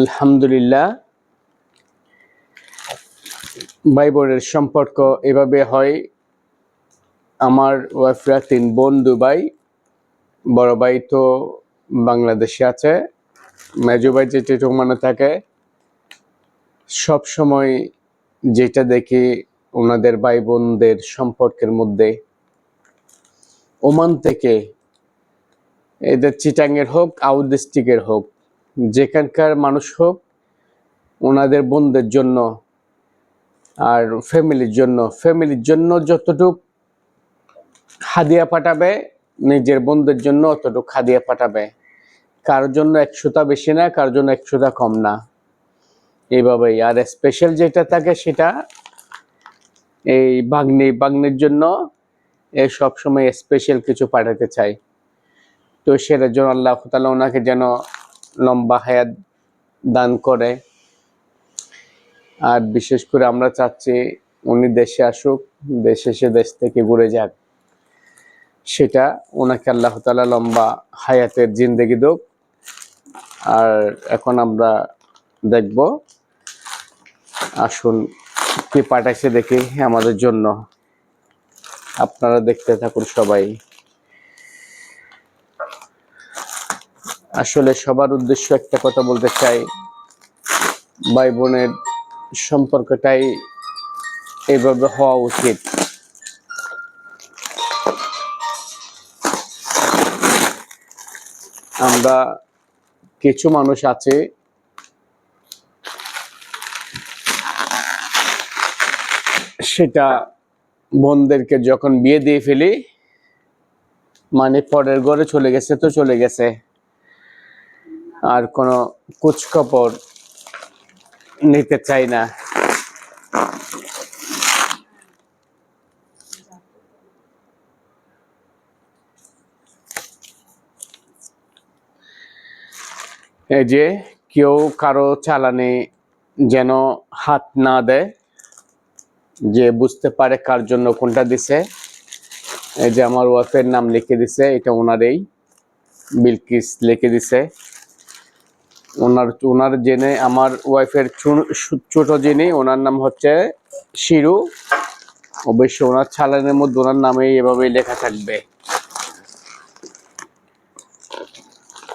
আলহামদুলিল্লাহ। ভাই বোনের সম্পর্ক এভাবে হয়, আমার ওয়াইফরা তিন বোন, দুবাই। বড় ভাই তো বাংলাদেশে আছে, মেজো ভাই যেটা মানে থাকে সব সময় যেটা দেখি ওনাদের ভাই বোনদের সম্পর্কের মধ্যে। ওমান থেকে এদের চিটাঙ্গের হোক, আউট ডিস্ট্রিক্টের হোক যেখানকার মানুষ হোক, ওনাদের বোনদের জন্য আর ফ্যামিলির জন্য। ফ্যামিলির জন্য যতটুক হাদিয়া পাঠাবে, নিজের বোনদের জন্য অতটুক হাদিয়া পাঠাবে। কারোর জন্য একশোটা বেশি না, কারোর জন্য একশোটা কম না। এইভাবেই। আর স্পেশাল যেটা থাকে সেটা এই বাগনি, বাগনির জন্য এ সবসময় স্পেশাল কিছু পাঠাতে চাই। তো সেটার জন্য আল্লাহ তালা ওনাকে যেন লম্বা হায়াত দান করে। আর বিশেষ করে আমরা চাচ্ছি উনি দেশে আসুক, দেশে এসে দেশ থেকে ঘুরে যাক। সেটা ওনাকে আল্লাহ তালা লম্বা হায়াতের জিন্দেগি দোক। আর এখন আমরা দেখব, আসুন কি পাঠাইছে দেখি আমাদের জন্য। আপনারা দেখতে থাকুন সবাই। আসলে সবার উদ্দেশ্য একটা কথা বলতে চাই। ভাই বোনের সম্পর্কটাই এইভাবে হওয়া উচিত। আমরা কিছু মানুষ আছে সেটা বোনদেরকে যখন বিয়ে দিয়ে ফেলি মানে পরের ঘরে চলে গেছে তো চলে গেছে। আর কোনো কুচকাপড় নিতে চাই না। এই যে কেউ কারও চালানে যেন হাত না দেয়, যে বুঝতে পারে কার জন্য কোনটা দিছে। এই যে আমার ওয়াইফের নাম লিখে দিছে, এটা ওনারই, বিলকিস লিখে দিছে। ওনার ওনার জেনে আমার ওয়াইফের ছোট যিনি ওনার নাম হচ্ছে শিরু। অবশ্য ওনার ছালানের মধ্যে ওনার নামে এভাবেই লেখা থাকবে।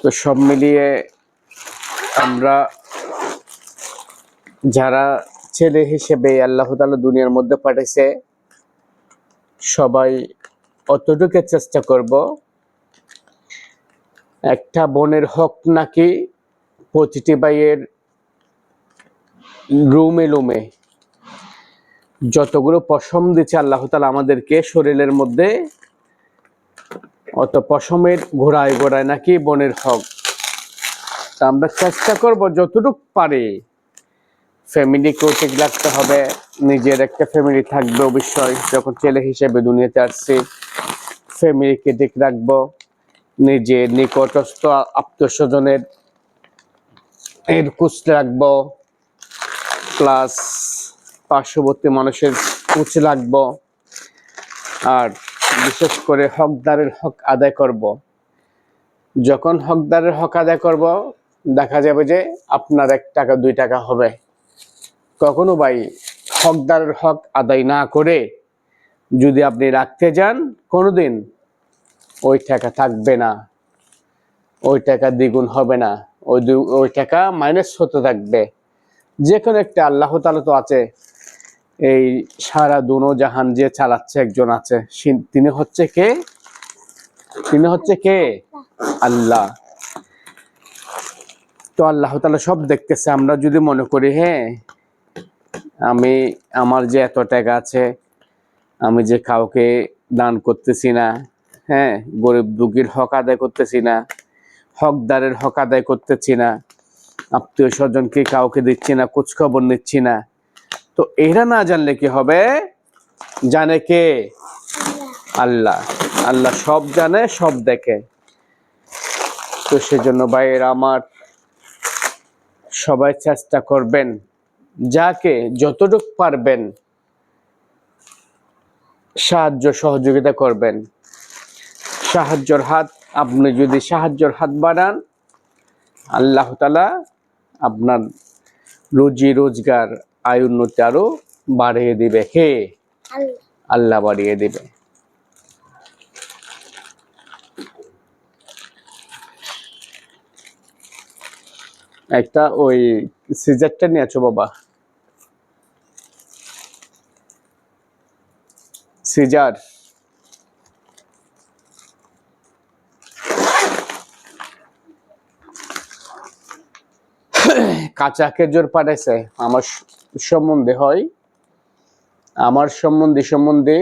তো সব মিলিয়ে আমরা যারা ছেলে হিসেবে আল্লাহ তালা দুনিয়ার মধ্যে পাঠাইছে, সবাই অতটুকু চেষ্টা করব, একটা বোনের হক নাকি প্রতিটি ভাইয়ের রুমে লুমে যতগুলো পশম দিচ্ছে আল্লাহ তালা আমাদেরকে শরীরের মধ্যে, অত পশমের ঘোড়ায় ঘোড়ায় নাকি বোনের হক। তা আমরা চেষ্টা করব যতটুকু পারি। ফ্যামিলিকেও ঠিক রাখতে হবে, নিজের একটা ফ্যামিলি থাকবে অবশ্যই। যখন ছেলে হিসেবে দুনিয়াতে আসছি ফ্যামিলিকে ঠিক রাখব। নিজের নিকটস্থ আত্মীয় স্বজনের এর কুচ রাখব প্লাস পার্শ্ববর্তী মানুষের কুচ রাখব, আর বিশেষ করে হকদারের হক আদায় করব। যখন হকদারের হক আদায় করব, দেখা যাবে যে আপনার এক টাকা, দুই টাকা হবে কখনো ভাই হকদারের হক আদায় না করে যদি আপনি রাখতে যান, কোনোদিন ওই টাকা থাকবে না, ওই টাকা দ্বিগুণ হবে না ওই দু- ওই টাকা মাইনাস হতে থাকবে। যে কোনো একটা, আল্লাহ তালা তো আছে। এই সারা দুনো জাহান যে চালাচ্ছে, একজন আছে। তিনি হচ্ছে কে? তিনি হচ্ছে কে? আল্লাহ। তো আল্লাহ তালা সব দেখতেছে। আমরা যদি মনে করি হ্যাঁ আমি, আমার যে এত টাকা আছে, আমি যে কাউকে দান করতেছি না হ্যাঁ গরিব দুঃখীর হক আদায় করতেছি না হকদারের হক আদায় করতেছি না, আত্মীয় স্বজনকে কাউকে দিচ্ছি না, খোঁজখবর নিচ্ছি না। তো এরা না জানলে কি হবে? জানে কে? আল্লাহ। আল্লাহ সব জানে, সব দেখে। তো সেজন্য ভাইয়েরা আমার সবাই চেষ্টা করবেন, যাকে যতটুক পারবেন সাহায্য সহযোগিতা করবেন। সাহায্যর হাত আপনি যদি সাহায্যর হাত বাড়ান, আল্লাহ তালা আপনার রুজি রোজগার আয় উন্নতি আরও বাড়িয়ে দিবে। হে আল্লাহ বাড়িয়ে দিবে। একটা ওই সিজারটা নিয়েছো বাবা? সিজার। কাঁচা খেজুর পাঠাইছে আমার সম্বন্ধে হয়। আমার সম্বন্ধে সম্বন্ধে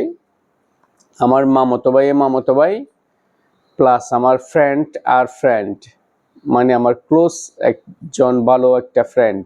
আমার মামতো ভাই মামতো ভাই প্লাস আমার ফ্রেন্ড আর ফ্রেন্ড মানে আমার ক্লোজ একজন ভালো একটা ফ্রেন্ড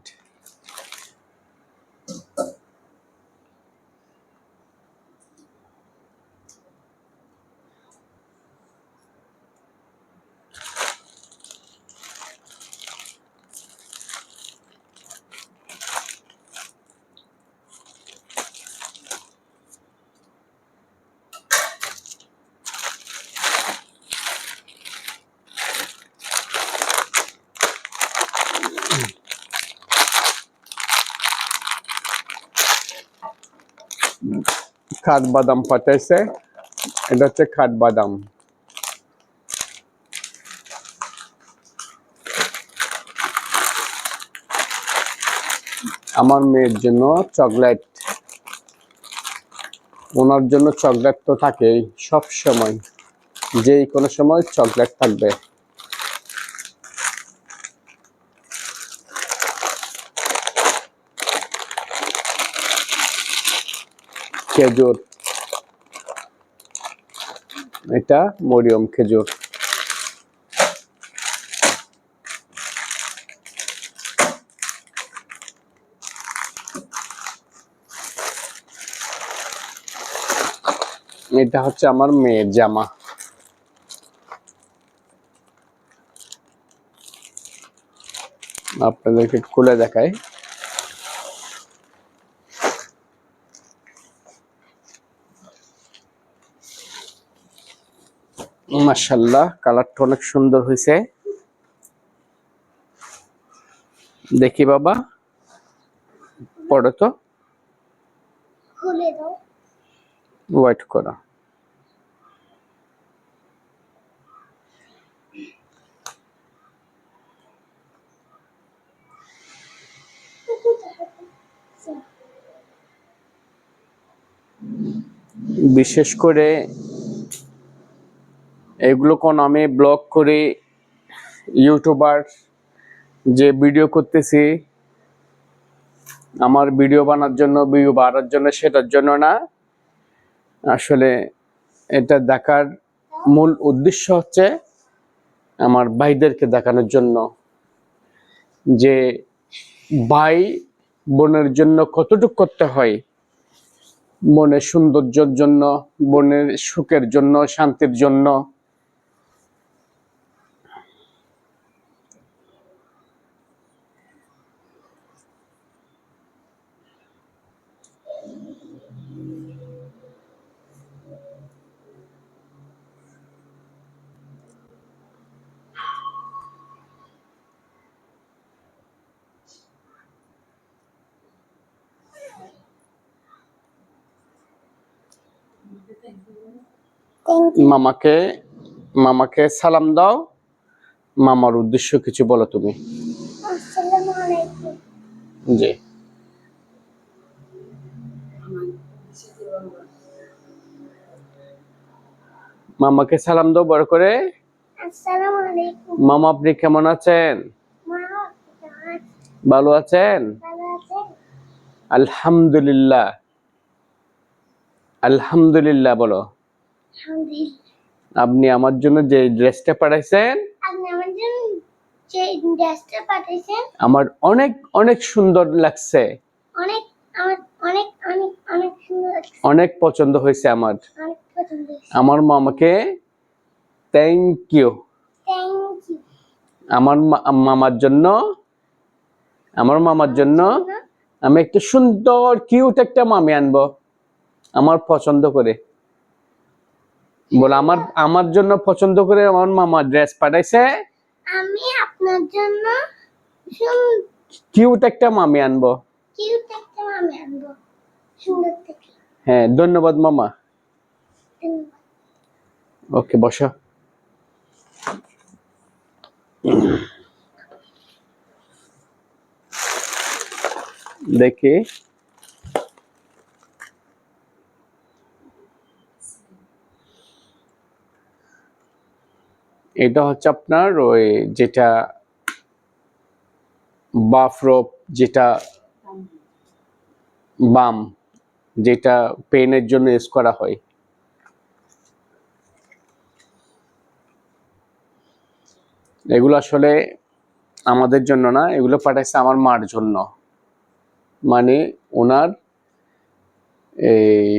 খাট বাদাম পাঠাইছে এটা হচ্ছে খাট বাদাম আমার মেয়ের জন্য চকলেট। ওনার জন্য চকলেট তো থাকেই সব সময় যেই কোনো সময় চকলেট থাকবে। খেজুর। এটা মরিয়ম খেজুর। এটা হচ্ছে আমার মেয়ের জামা। আপনাদেরকে খুলে দেখাই। মাশাল্লাহ কালারটা অনেক সুন্দর হয়েছে। দেখি বাবা পড়ো তো। ওয়েট করো। বিশেষ করে এগুলো আমি ব্লগ করে ইউটিউবার যে ভিডিও করতেছি, আমার ভিডিও বানার জন্য ভিডিও বাড়ার জন্য, সেটার জন্য না। আসলে এটা দেখার মূল উদ্দেশ্য হচ্ছে আমার ভাইদেরকে দেখানোর জন্য যে ভাই বোনের জন্য কতটুকু করতে হয়, মনের সৌন্দর্যের জন্য বোনের সুখের জন্য, শান্তির জন্য মামাকে মামাকে সালাম দাও। মামার উদ্দেশ্য কিছু বলো তুমি। জি। মামাকে সালাম দাও বড় করে। মামা আপনি কেমন আছেন? ভালো আছেন? আলহামদুলিল্লাহ। আলহামদুলিল্লাহ বলো। আপনি আমার জন্য যে ড্রেসটা পাঠাইছেন আমার জন্য যে ড্রেসটা পাঠিয়েছেন আমার অনেক অনেক সুন্দর লাগছে। অনেক অনেক অনেক অনেক সুন্দর অনেক পছন্দ হয়েছে আমার। আমার মামাকে থ্যাংক ইউ থ্যাংক ইউ আমার মা- মামার জন্য আমার মামার জন্য আমি একটা সুন্দর কিউট একটা মামি আনব। আমার পছন্দ করে। বলে আমার আমার জন্য পছন্দ করে আমার মামা ড্রেস পাঠাইছে। আমি আপনার জন্য কিউট একটা মামি আনব। কিউট একটা আনব। সুন্দর থেকে হ্যাঁ ধন্যবাদ মামা। ওকে বসো। দেখি। এটা হচ্ছে আপনার ওই যেটা বাফরোপ যেটা বাম, যেটা পেনের জন্য ইউজ করা হয়। এগুলো আসলে আমাদের জন্য না, এগুলো পাঠাইছে আমার মার জন্য। মানে ওনার এই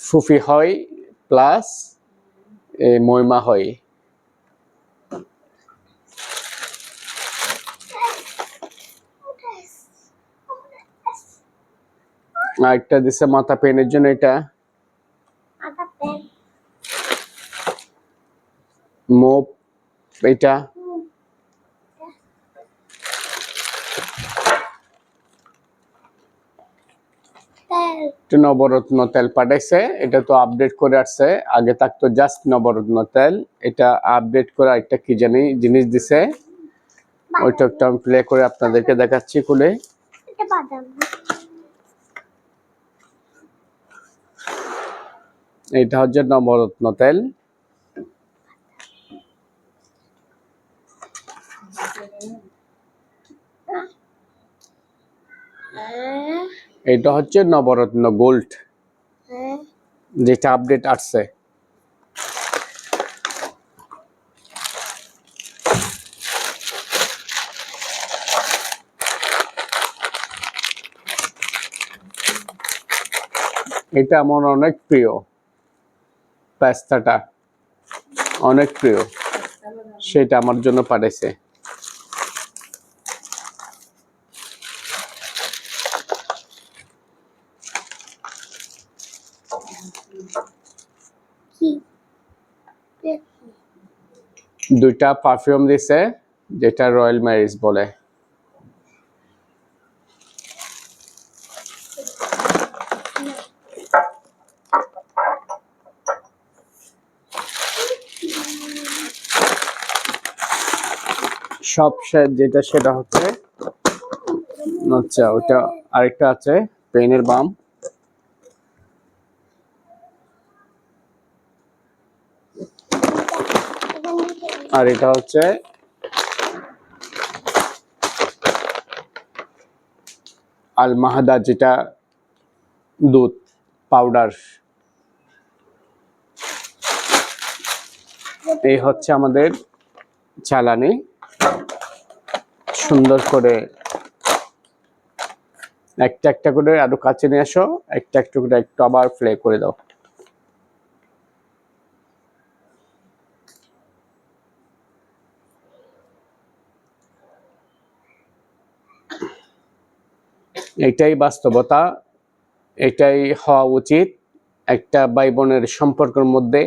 ফুফি হয় প্লাস ময়মা হয়। আর একটা দিছে মাথা পেনের জন্য এটা। মোপ এটা। নবরত্ন তেল পাঠাইছে এটা তো আপডেট করে আসছে। আগে থাকতো জাস্ট নবরত্ন তেল এটা আপডেট করে একটা কি জানি জিনিস দিছে। ওইটা একটা আমি প্লে করে আপনাদেরকে দেখাচ্ছি খুলে। এটা বাদাম। এটা হচ্ছে নবরত্ন তেল। এটা হচ্ছে নবরত্ন গোল্ড। যেটা আপডেট আসছে। এটা আমার অনেক প্রিয়। পাস্তাটা অনেক প্রিয়। সেটা আমার জন্য পাঠাইছে। দুইটা পারফিউম দিছে যেটা রয়্যাল ম্যারিজ বলে। সব যেটা সেটা হচ্ছে আচ্ছা ওটা আরেকটা আছে, পেনের বাম। আর এটা হচ্ছে আল মাহাদা যেটা দুধ, পাউডার। এই হচ্ছে আমাদের চালানি। সুন্দর করে একটা একটা করে আরও কাছে নিয়ে আসো একটা একটা করে একটু আবার ফ্লে করে দাও। এটাই বাস্তবতা, এটাই হওয়া উচিত। একটা ভাই বোনের সম্পর্কের মধ্যে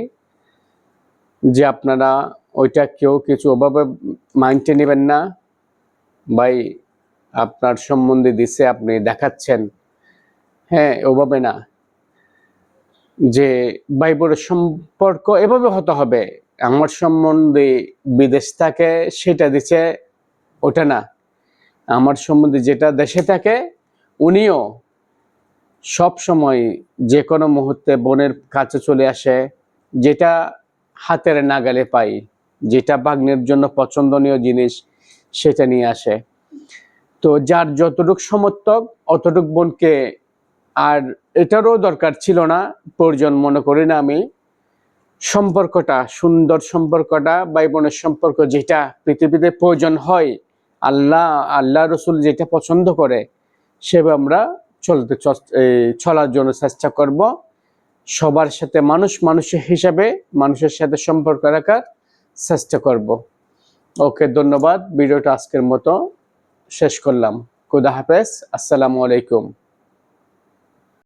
যে আপনারা ওইটা কেউ কিছু ওভাবে মাইন্ডে নেবেন না। ভাই, আপনার সম্বন্ধে দিছে, আপনি দেখাচ্ছেন। হ্যাঁ ওভাবে না। যে ভাই বোনের সম্পর্ক এভাবে হতে হবে। আমার সম্বন্ধে বিদেশ থাকে, সেটা দিচ্ছে ওটা না। আমার সম্বন্ধে যেটা দেশে থাকে, উনিও সব সময় যে কোনো মুহূর্তে বোনের কাছে চলে আসে, যেটা হাতের নাগালে পাই। যেটা বাগ্নের জন্য পছন্দনীয় জিনিস, সেটা নিয়ে আসে। তো যার যতটুক সমর্থক, অতটুক বোনকে আর এটারও দরকার ছিল না, প্রয়োজন মনে করি না আমি। সম্পর্কটা, সুন্দর সম্পর্কটা ভাই বোনের সম্পর্ক যেটা পৃথিবীতে প্রয়োজন হয়, আল্লাহ আল্লাহ রসুল যেটা পছন্দ করে, সেভাবে আমরা চলতে চলার জন্য চেষ্টা করব। সবার সাথে মানুষ মানুষের হিসাবে, মানুষের সাথে সম্পর্ক রাখার চেষ্টা করব। ওকে ধন্যবাদ। ভিডিওটা আজকের মতো শেষ করলাম। খুদা হাফেজ। আসসালামু আলাইকুম।